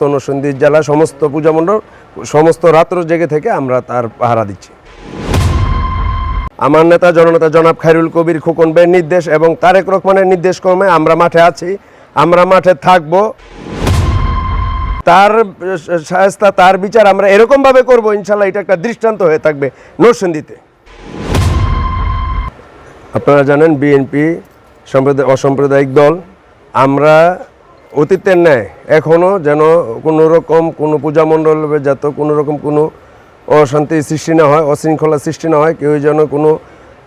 নরসিংদী জেলা সমস্ত পূজা মণ্ডপ, সমস্ত রাত্র জেগে থেকে আমরা তার পাহারা দিচ্ছি। আমার নেতা জননেতা জনাব খাইরুল কবির খোকন বের নির্দেশ এবং তারেক রহমানের নির্দেশ ক্রমে আমরা মাঠে আছি। আমরা মাঠে থাকব। তার সায়স্তা তার বিচার আমরা এরকমভাবে করব, ইনশাল্লাহ এটা একটা দৃষ্টান্ত হয়ে থাকবে নরসিংদীতে। আপনারা জানেন বিএনপি, সম্প্রদায় অসাম্প্রদায়িক দল। আমরা অতীতের ন্যায় এখনও যেন কোনো রকম কোনো পূজা মণ্ডল যাত কোনো রকম কোনো অশান্তি সৃষ্টি না হয়, অশৃঙ্খলা সৃষ্টি না হয়, কেউ যেন কোনো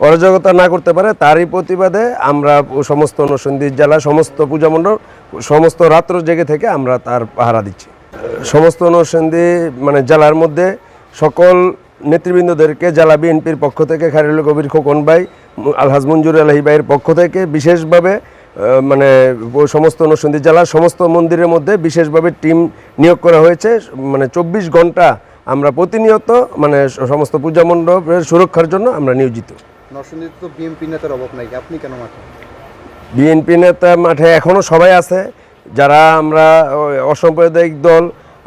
অরাজকতা না করতে পারে, তারই প্রতিবাদে আমরা সমস্ত নরসিংদী জেলা, সমস্ত পূজা মণ্ডল সমস্ত রাত্র জেগে থেকে আমরা তার পাহারা দিচ্ছি। সমস্ত নরসিংদী মানে জেলার মধ্যে সকল নেতৃবৃন্দদেরকে, জেলা বিএনপির পক্ষ থেকে, খায়রুল কবির খোকন ভাই, আলহাজ মঞ্জুর আলহী ভাইয়ের পক্ষ থেকে বিশেষভাবে মানে সমস্ত নরসিংদী জেলার সমস্ত মন্দিরের মধ্যে বিশেষভাবে টিম নিয়োগ করা হয়েছে। মানে চব্বিশ ঘণ্টা আমরা প্রতিনিয়ত মানে সমস্ত পূজা মণ্ডপের সুরক্ষার জন্য আমরা নিয়োজিত। নরসিংদীতে তো বিএনপি নেতার অভাব নাই আপনি কেন মাঠে? বিএনপি নেতা মাঠে এখনও সবাই আছে। যারা আমরা অসাম্প্রদায়িক দল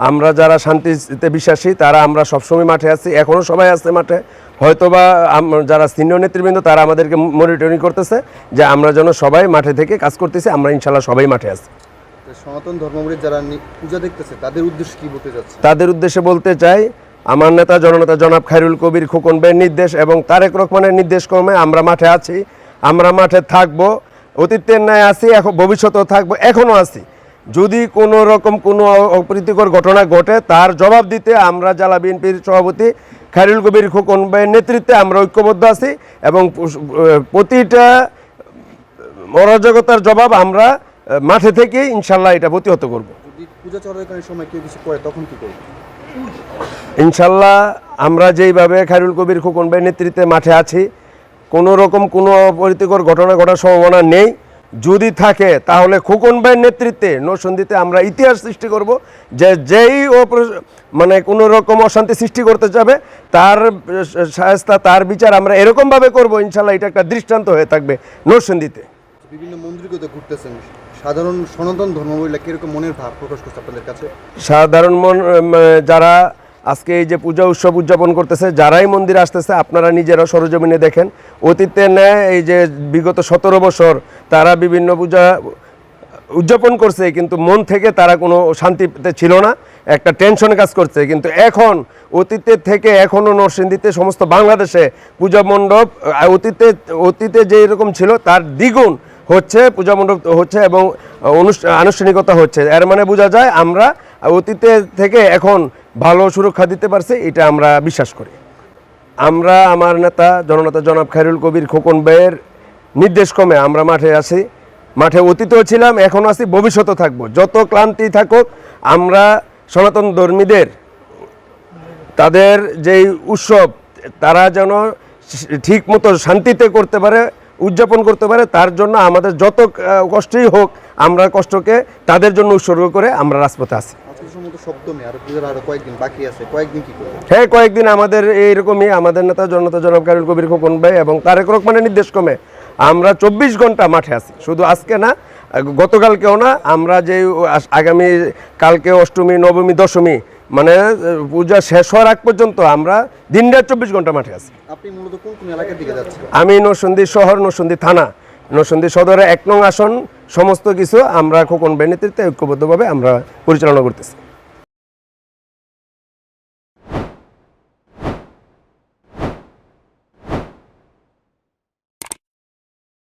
আমরা যারা শান্তিতে বিশ্বাসী তারা আমরা সবসময় মাঠে আছি। এখনও সবাই আছে মাঠে। হয়তোবা আম- যারা সিনিয়র নেতৃবৃন্দ তারা আমাদেরকে মনিটরিং করতেছে যে আমরা যেন সবাই মাঠে থেকে কাজ করতেছি আমরা ইনশাল্লাহ সবাই মাঠে আছি। সনাতন ধর্মাবলীর যারা পূজা দেখতেছে তাদের উদ্দেশ্যে কি বলতে যাচ্ছে তাদের উদ্দেশ্যে বলতে চাই আমার নেতা জননেতা জনাব খাইরুল কবির খোকন বের নির্দেশ এবং তারেক রহমানের নির্দেশ ক্রমে আমরা মাঠে আছি আমরা মাঠে থাকব অতীতের ন্যায় আছি এখন ভবিষ্যতেও থাকব এখনও আছি। যদি কোনো রকম কোনো অপ্রীতিকর ঘটনা ঘটে তার জবাব দিতে আমরা জেলা বিএনপির সভাপতি খায়রুল কবির খোকন ভাইয়ের নেতৃত্বে আমরা ঐক্যবদ্ধ আছি এবং প্রতিটা অরাজকতার জবাব আমরা মাঠে থেকেই ইনশাল্লাহ এটা প্রতিহত করব। পূজা চলাকালীন সময় কেউ কিছু করে তখন কি করবে? ইনশাল্লাহ আমরা যেইভাবে খায়রুল কবির খোকন ভাইয়ের নেতৃত্বে মাঠে আছি কোনো রকম কোনো অপরীতিকর ঘটনা ঘটার সম্ভাবনা নেই। যদি থাকে তাহলে খোকন ভাইয়ের নেতৃত্বে নরসন্দিতে আমরা ইতিহাস সৃষ্টি করব যে যেই অপর- মানে কোনো রকম অশান্তি সৃষ্টি করতে যাবে তার সায়স্তা তার বিচার আমরা এরকমভাবে করব ইনশাল্লাহ এটা একটা দৃষ্টান্ত হয়ে থাকবে নরসন্দিতে বিভিন্ন মন্দিরগুলোতে ঘুরতেছেন সাধারণ সনাতন ধর্মাবলীরা কীরকম মনের ভাব প্রকাশ করছে আপনাদের কাছে? সাধারণ মন যারা আজকে এই যে পূজা উৎসব উদযাপন করতেছে, যারাই মন্দির আসতেছে, আপনারা নিজেরা সরজমিনে দেখেন। অতীতে নেয় এই যে বিগত সতেরো বছর তারা বিভিন্ন পূজা উদযাপন করছে, কিন্তু মন থেকে তারা কোনো শান্তিতে ছিল না, একটা টেনশন কাজ করছে। কিন্তু এখন অতীতের থেকে এখনও নরসিংদীতে সমস্ত বাংলাদেশে পূজা মণ্ডপ অতীতে অতীতে যে এরকম ছিল তার দ্বিগুণ হচ্ছে পূজা মণ্ডপ হচ্ছে এবং আনুষ্ঠানিকতা হচ্ছে। এর মানে বোঝা যায় আমরা অতীতে থেকে এখন ভালো সুরক্ষা দিতে পারছি, এটা আমরা বিশ্বাস করি। আমরা, আমার নেতা, জননেতা জনাব খায়রুল কবির খোকন ভাইয়ের নির্দেশ ক্রমে আমরা মাঠে আছি। মাঠে অতীতেও ছিলাম, এখন আছি, ভবিষ্যতেও থাকব। যত ক্লান্তি থাকুক, আমরা সনাতন ধর্মীদের, তাদের যেই উৎসব, তারা যেন ঠিক মতো শান্তিতে করতে পারে উদযাপন করতে পারে তার জন্য আমাদের যত কষ্টই হোক আমরা কষ্টকে তাদের জন্য উৎসর্গ করে আমরা রাজপথে আছি। হ্যাঁ কয়েকদিন আমাদের এইরকমই আমাদের নেতা জনতা জনাব কারুল কবির খোকন ভাই এবং তারেক রহমানের নির্দেশ ক্রমে আমরা চব্বিশ ঘণ্টা মাঠে আছি। শুধু আজকে না গতকালকেও না আমরা যে আগামী কালকে অষ্টমী নবমী দশমী মানে পূজা শেষ হওয়ার আগ পর্যন্ত আমরা দিন রাত চব্বিশ ঘণ্টা মাঠে আছি। আপনি মূলত কোন কোন এলাকার দিকে যাচ্ছেন? আমি নসন্দি শহর নরসিংদী থানা। নরসিংদী সদরে এক নং আসন সমস্ত কিছু আমরা খোকন ভাই ঐক্যবদ্ধভাবে আমরা পরিচালনা করতেছি।